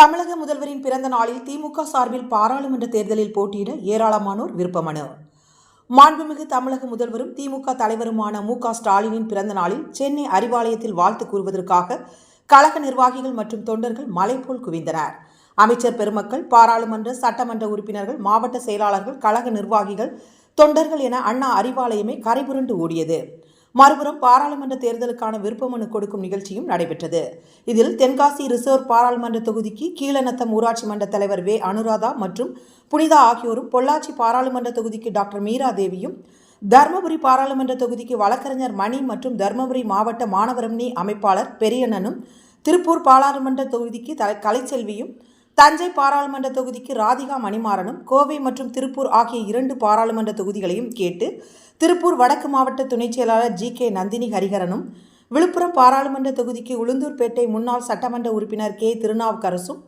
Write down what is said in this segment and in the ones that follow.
தமிழக முதல்வரின் பிறந்த நாளில் திமுக சார்பில் பாராளுமன்ற தேர்தலில் போட்டியிட ஏராளமானோர் விருப்பமனு. மாண்புமிகு தமிழக முதல்வரும் திமுக தலைவருமான மு க ஸ்டாலினின் பிறந்த நாளில் சென்னை அறிவாலயத்தில் வாழ்த்து கூறுவதற்காக கழக நிர்வாகிகள் மற்றும் தொண்டர்கள் மலைபோல் குவிந்தனர். அமைச்சர் பெருமக்கள் பாராளுமன்ற சட்டமன்ற உறுப்பினர்கள் மாவட்ட செயலாளர்கள் கழக நிர்வாகிகள் தொண்டர்கள் என அண்ணா அறிவாலயமே கரைபுரண்டு ஓடியது. மறுபுறம் பாராளுமன்ற தேர்தலுக்கான விருப்பமனு கொடுக்கும் நிகழ்ச்சியும் நடைபெற்றது. இதில் தென்காசி ரிசர்வ் பாராளுமன்ற தொகுதிக்கு கீழநத்தம் ஊராட்சி மன்ற தலைவர் வே. அனுராதா மற்றும் புனிதா ஆகியோரும் பொள்ளாச்சி பாராளுமன்ற தொகுதிக்கு டாக்டர் மீரா தேவியும் தருமபுரி பாராளுமன்ற தொகுதிக்கு வழக்கறிஞர் மணி மற்றும் தருமபுரி மாவட்ட மாணவரணி அமைப்பாளர் பெரியண்ணனும் திருப்பூர் பாராளுமன்ற தொகுதிக்கு தலை கலைச்செல்வியும் தஞ்சை பாராளுமன்ற தொகுதிக்கு ராதிகா மணிமாறனும் கோவை மற்றும் திருப்பூர் ஆகிய இரண்டு பாராளுமன்ற தொகுதிகளையும் கேட்டு திருப்பூர் வடக்கு மாவட்ட துணைச் செயலாளர் ஜி கே நந்தினி ஹரிஹரனும் விழுப்புரம் பாராளுமன்ற தொகுதிக்கு உளுந்தூர்பேட்டை முன்னாள் சட்டமன்ற உறுப்பினர் கே திருநாவுக்கரசும்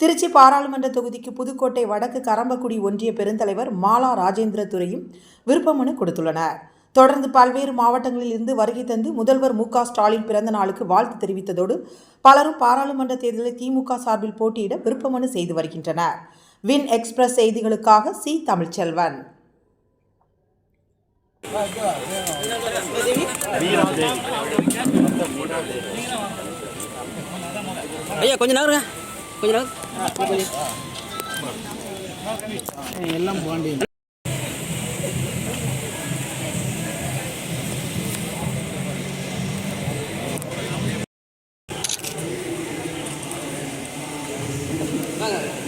திருச்சி பாராளுமன்ற தொகுதிக்கு புதுக்கோட்டை வடக்கு கரம்பக்குடி ஒன்றிய பெருந்தலைவர் மாலா ராஜேந்திர துறையும் விருப்பமனு கொடுத்துள்ளனர். தொடர்ந்து பல்வேறு மாவட்டங்களில் இருந்து வருகை தந்து முதல்வர் மு க ஸ்டாலின் பிறந்த நாளுக்கு வாழ்த்து தெரிவித்ததோடு பலரும் பாராளுமன்ற தேர்தலில் திமுக சார்பில் போட்டியிட விருப்பமனு செய்து வருகின்றனர். வின் எக்ஸ்பிரஸ் செய்திகளுக்காக சி தமிழ்ச்செல்வன். ஐயா கொஞ்ச நேரம் கொஞ்ச நேரம் எல்லாம் பாண்டியன். வாங்க